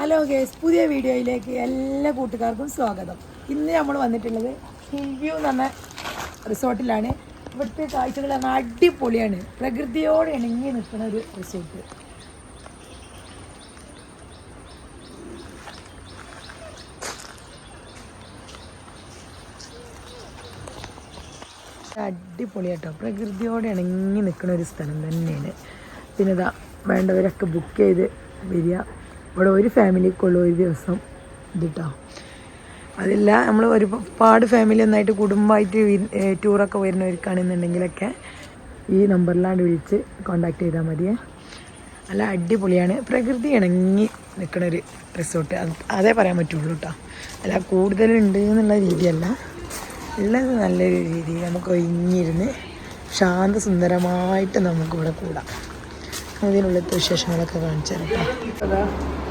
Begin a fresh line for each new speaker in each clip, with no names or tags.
Hello guys പുതിയ വീഡിയോയിലേക്ക് എല്ലാ കൂട്ടുകാർക്കും സ്വാഗതം. ഇന്ന് നമ്മൾ വന്നിട്ടുള്ളത് ഹിൽ വ്യൂ എന്ന് പറഞ്ഞ റിസോർട്ടിലാണ്. ഇവിടുത്തെ കാഴ്ചകൾ പറഞ്ഞാൽ അടിപൊളിയാണ്. പ്രകൃതിയോട് ഇണങ്ങി നിൽക്കുന്ന ഒരു റിസോർട്ട്. അടിപൊളിയാട്ടോ. പ്രകൃതിയോട് ഇണങ്ങി നിൽക്കുന്ന ഒരു സ്ഥലം തന്നെയാണ്. പിന്നെ ഇതാ വേണ്ടവരൊക്കെ ബുക്ക് ചെയ്ത് വരിക. ഇവിടെ ഒരു ഫാമിലിക്കുള്ള ഒരു ദിവസം ഇതിട്ടോ. അതില്ല നമ്മൾ ഒരുപാട് ഫാമിലി ഒന്നായിട്ട് കുടുംബമായിട്ട് ടൂറൊക്കെ വരുന്നവർക്കാണെന്നുണ്ടെങ്കിലൊക്കെ ഈ നമ്പറിലാണ്ട് വിളിച്ച് കോണ്ടാക്ട് ചെയ്താൽ മതിയേ. നല്ല അടിപൊളിയാണ്. പ്രകൃതി ഇണങ്ങി നിൽക്കുന്ന ഒരു റിസോർട്ട്. അത് പറയാൻ പറ്റുള്ളൂ കേട്ടോ അല്ല കൂടുതലുണ്ട് എന്നുള്ള രീതിയല്ല. ഉള്ളത് നല്ലൊരു രീതി. നമുക്ക് ഒഴിഞ്ഞിരുന്ന് ശാന്തസുന്ദരമായിട്ട് നമുക്കിവിടെ കൂടാം. അതിനുള്ള വിശേഷങ്ങളൊക്കെ കാണിച്ചു തരാം കേട്ടോ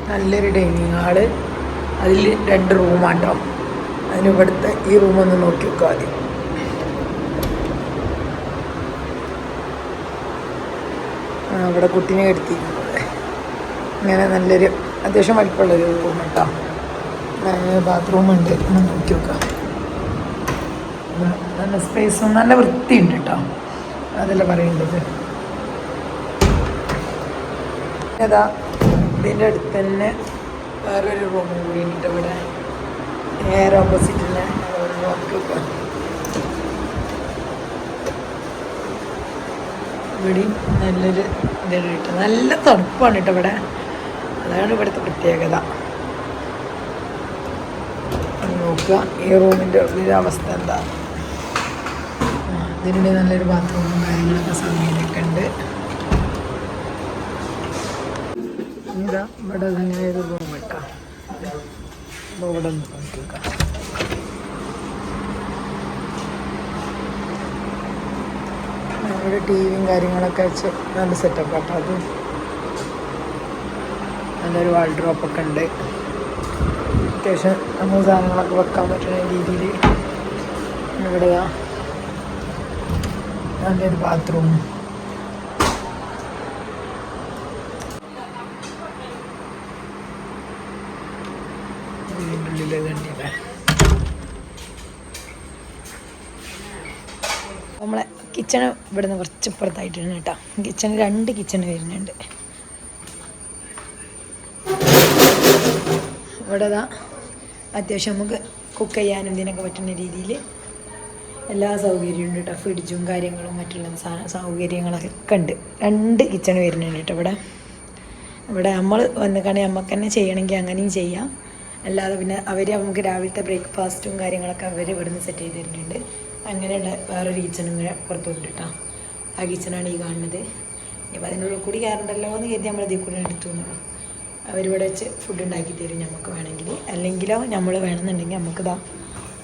നല്ലൊരു ഡൈനിങ് ഹാൾ അതിൽ രണ്ട് റൂമാട്ടോ അതിന് ഇവിടുത്തെ ഈ റൂമൊന്ന് നോക്കി വെക്കുക ആദ്യം. ഇവിടെ കുട്ടീനെ കെടുത്തിയിരിക്കുന്നത് ഇങ്ങനെ നല്ലൊരു അത്യാവശ്യം വലിപ്പമുള്ളൊരു റൂം കേട്ടോ ബാത്റൂമുണ്ട് ഒന്ന് നോക്കി നോക്കാം നല്ല സ്പേസും നല്ല വൃത്തിയുണ്ട് കേട്ടോ അതല്ല പറയേണ്ടത്? ഏതാ? ഇതിന്റെ അടുത്ത് തന്നെ വേറൊരു റൂം കൂടി ഉണ്ട് ഇവിടെ. നേരെ ഓപ്പോസിറ്റ് തന്നെ നോക്കി നോക്കാം ഇവിടെയും നല്ലൊരു ഇതാണ് കേട്ടോ. നല്ല തണുപ്പാണ് കേട്ടോ ഇവിടെ. അതാണ് ഇവിടുത്തെ പ്രത്യേകത. നോക്കുക ഈ റൂമിന്റെ ഉള്ളിലെ അവസ്ഥ എന്താ? ഇതിനിടെ നല്ലൊരു ബാത്റൂമും കാര്യങ്ങളൊക്കെ സൗകര്യമൊക്കെ ഉണ്ട്. ഇതാ ഇവിടെ ഇങ്ങനെ റൂം വെക്കാം ഇവിടെ നോക്കി ടി വിയും കാര്യങ്ങളൊക്കെ വെച്ച് നല്ല സെറ്റപ്പ് കേട്ടോ അത്. നല്ലൊരു ഒക്കെ ഉണ്ട്. അത്യാവശ്യം നമ്മൾ സാധനങ്ങളൊക്കെ വെക്കാൻ പറ്റുന്ന രീതിയിൽ ഇവിടെയാ നല്ലൊരു ബാത്റൂം ഇതിന്റെ കണ്ടില്ല നമ്മളെ കിച്ചൺ ഇവിടുന്ന് കുറച്ച് ഇപ്പുറത്തായിട്ടാണ് കേട്ടോ. കിച്ചൺ രണ്ട് കിച്ചൺ വരുന്നുണ്ട്. ഇവിടെ അത്യാവശ്യം നമുക്ക് കുക്ക് ചെയ്യാനും ഇതിനൊക്കെ പറ്റുന്ന രീതിയിൽ എല്ലാ സൗകര്യവും ഉണ്ട് കേട്ടോ. ഫ്രിഡ്ജും കാര്യങ്ങളും മറ്റുള്ള സൗകര്യങ്ങളൊക്കെ ഉണ്ട്. രണ്ട് കിച്ചൺ വരുന്നുണ്ട് കേട്ടോ ഇവിടെ. ഇവിടെ നമ്മൾ വന്നിക്കാണെങ്കിൽ നമുക്ക് തന്നെ ചെയ്യണമെങ്കിൽ അങ്ങനെയും ചെയ്യാം. അല്ലാതെ പിന്നെ അവർ നമുക്ക് രാവിലത്തെ ബ്രേക്ക്ഫാസ്റ്റും കാര്യങ്ങളൊക്കെ അവർ ഇവിടുന്ന് സെറ്റ് ചെയ്ത് തരുന്നുണ്ട്. അങ്ങനെയുള്ള വേറൊരു കിച്ചണും കൂടെ പുറത്തുണ്ട് കേട്ടോ ആ കിച്ചണാണ് ഈ കാണുന്നത്. ഇപ്പം അതിനുള്ളിൽ കൂടി കയറണ്ടല്ലോ എന്ന് കരുതി നമ്മൾ ഇതിൽ കൂടെ എടുത്തു എന്നുള്ളൂ അവരിവിടെ വെച്ച് ഫുഡ് ഉണ്ടാക്കി തരും നമുക്ക് വേണമെങ്കിൽ. അല്ലെങ്കിലോ നമ്മൾ വേണമെന്നുണ്ടെങ്കിൽ നമുക്കിതാ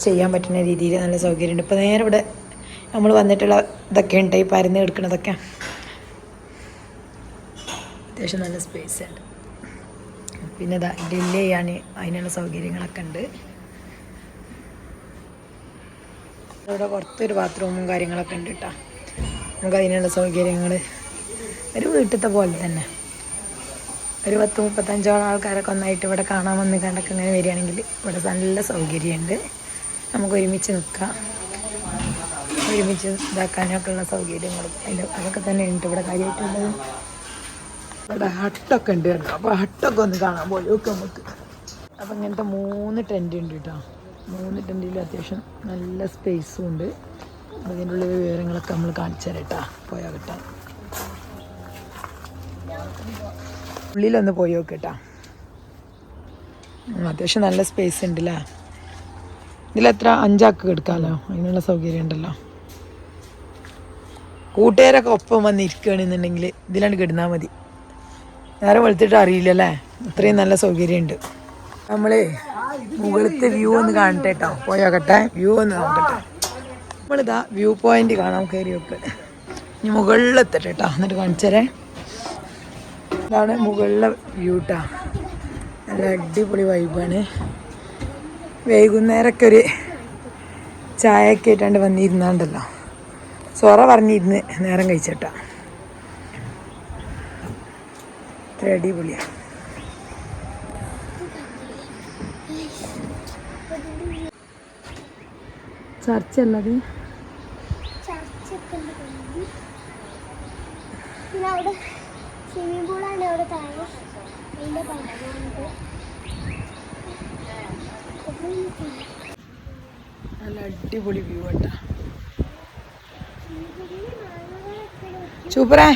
ചെയ്യാൻ പറ്റുന്ന രീതിയിൽ നല്ല സൗകര്യമുണ്ട്. ഇപ്പോൾ നേരെ ഇവിടെ നമ്മൾ വന്നിട്ടുള്ള ഇതൊക്കെ ഉണ്ട്. ഈ പരന്ന് കിടക്കുന്നതൊക്കെ. അത്യാവശ്യം നല്ല സ്പേസ് ഉണ്ട്. പിന്നെ ഇതാ ഡില്ലേ ചെയ്യാൻ അതിനുള്ള സൗകര്യങ്ങളൊക്കെ ഉണ്ട്. ഇവിടെ പുറത്തൊരു ബാത്റൂമും കാര്യങ്ങളൊക്കെ ഉണ്ട് കേട്ടോ നമുക്ക് അതിനുള്ള സൗകര്യങ്ങൾ ഒരു വീട്ടിലത്തെ പോലെ തന്നെ. ഒരു പത്ത് മുപ്പത്തഞ്ചോളം ആൾക്കാരൊക്കെ ഒന്നായിട്ട് ഇവിടെ കാണാൻ വന്ന് കണ്ടൊക്കെ ഇങ്ങനെ വരികയാണെങ്കിൽ ഇവിടെ നല്ല സൗകര്യമുണ്ട്. നമുക്ക് ഒരുമിച്ച് നിൽക്കാം ഒരുമിച്ച് ഇതാക്കാനൊക്കെ ഉള്ള സൗകര്യങ്ങളും അതിന്റെ അതൊക്കെ തന്നെ ഉണ്ട് ഇവിടെ കാര്യമായിട്ടുള്ളത്. ഇവിടെ ഹട്ടൊക്കെ ഉണ്ട് കേട്ടോ. അപ്പോൾ ഹട്ടൊക്കെ ഒന്ന് കാണാൻ പോയി ഒക്കെ നമുക്ക്. അപ്പോൾ ഇങ്ങനത്തെ മൂന്ന് ടെന്റ് ഉണ്ട് കേട്ടോ. മൂന്ന് ടെന്റിൽ അത്യാവശ്യം നല്ല സ്പേസും ഉണ്ട്. അതിന്റെ ഉള്ളിൽ വിവരങ്ങളൊക്കെ നമ്മൾ കാണിച്ചു തരാം കേട്ടോ. പോയാൽ കിട്ടാം. ഉള്ളിലൊന്ന് പോയി നോക്കട്ടാ അത്യാവശ്യം നല്ല സ്പേസ് ഉണ്ടല്ലേ ഇതിലെത്ര അഞ്ചാക്ക് കിടക്കാമല്ലോ അതിനുള്ള സൗകര്യം ഉണ്ടല്ലോ. കൂട്ടുകാരൊക്കെ ഒപ്പം വന്ന് ഇരിക്കുകയാണെന്നുണ്ടെങ്കിൽ ഇതിലാണ് കിടന്നാൽ മതി. നേരെ വെളുത്തിട്ട് അറിയില്ലല്ലേ? അത്രയും നല്ല സൗകര്യമുണ്ട് നമ്മൾ മുകളിലത്തെ വ്യൂ ഒന്ന് കാണട്ടെ കേട്ടോ പോയോക്കട്ടെ വ്യൂ ഒന്ന് നോക്കട്ടെ. നമ്മളിതാ വ്യൂ പോയിന്റ് കാണാൻ കയറി വെക്ക്. ഇനി മുകളിലെത്തട്ടെ കേട്ടോ എന്നിട്ട് കാണിച്ചു ഇതാണ് മുകളിലെ വ്യൂ ട്ടാ. നല്ല അടിപൊളി വൈബാണ് വൈകുന്നേരമൊക്കെ ഒരു ചായയൊക്കെ ആയിട്ടാണ്ട് വന്നിരുന്നാണ്ടല്ലോ. സൊറ പറഞ്ഞിരുന്ന് നേരം കഴിച്ചിട്ടാ. ഇത്ര അടിപൊളിയാണ് ചർച്ച.
പിന്നെ അവിടെ സ്വിമ്മിംഗ് പൂളാണ് അവിടെ താഴെ. അതിന്റെ പണ്ടുണ്ട്
നല്ല അടിപൊളി വ്യൂ കേട്ടാ സൂപ്പറേ.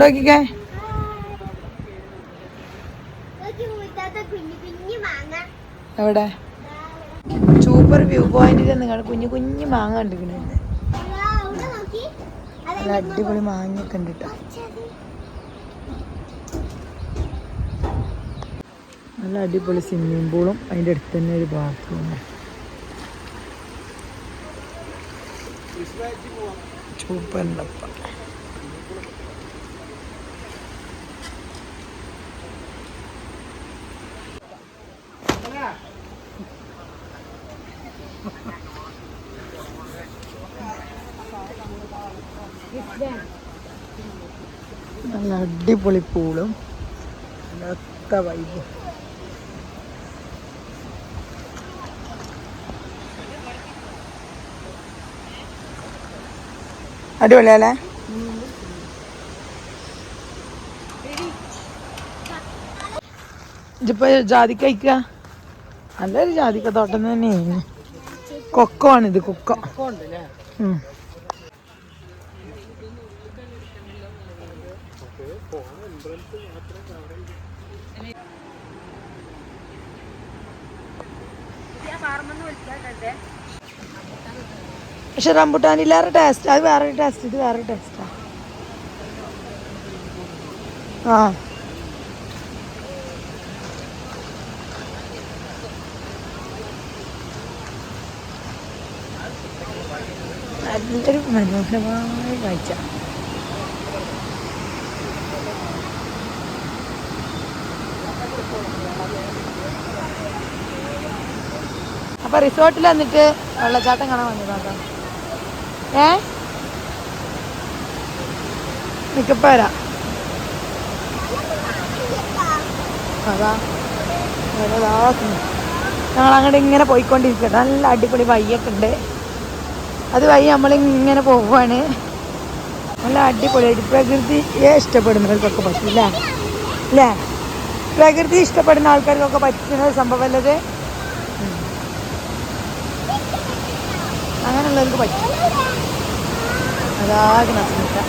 നോക്കിക്കേ
കുഞ്ഞു കുഞ്ഞു മാങ്ങ
എവിടെ? സൂപ്പർ വ്യൂ പോയിന്റിൽ നിങ്ങൾ കുഞ്ഞു കുഞ്ഞു മാങ്ങ കണ്ടിരിക്കുന്നുണ്ട് നല്ല അടിപൊളി മാങ്ങയൊക്കെ ഉണ്ട് കേട്ടോ നല്ല അടിപൊളി സ്വിമ്മിംഗ് പൂളും അതിന്റെ അടുത്ത് തന്നെ ഒരു ബാത്റൂമും സൂപ്പറിന്റെപ്പ നല്ല അടിപൊളി പൂളും. നല്ല വൈബും അടിപൊളിയല്ലേ ഇതിപ്പോ ജാതിക്ക കഴിക്കുക നല്ലൊരു ജാതിക്ക തോട്ടം തന്നെയാണ്. കൊക്കോ ആണിത് കൊക്കോ. ഉം. പക്ഷെ റംബുട്ടാനില്ലാറെ ടേസ്റ്റ് അത് വേറൊരു ടേസ്റ്റ് ഇത് വേറൊരു ടേസ്റ്റാ ആ. നല്ലൊരു മനോഹരമായ കാഴ്ച. അപ്പൊ റിസോർട്ടിൽ വന്നിട്ട് വെള്ളച്ചാട്ടം കാണാൻ വന്നതാട്ടോ. ഏ? നിക്കപ്പോരാ അതാ. ഞങ്ങൾ അങ്ങോട്ട് ഇങ്ങനെ പോയിക്കൊണ്ടിരിക്കട്ടെ നല്ല അടിപൊളി വയ്യൊക്കെ ഉണ്ട്. അത് വഴി നമ്മളിങ്ങനെ പോവാണ് നല്ല അടിപൊളി പ്രകൃതിയെ ഇഷ്ടപ്പെടുന്നവർക്കൊക്കെ പറ്റില്ല അല്ലേ പ്രകൃതി ഇഷ്ടപ്പെടുന്ന ആൾക്കാർക്കൊക്കെ പറ്റുന്ന ഒരു സംഭവമല്ലത്? അങ്ങനെയുള്ളവർക്ക് പറ്റും. അതാകെ നഷ്ടമില്ല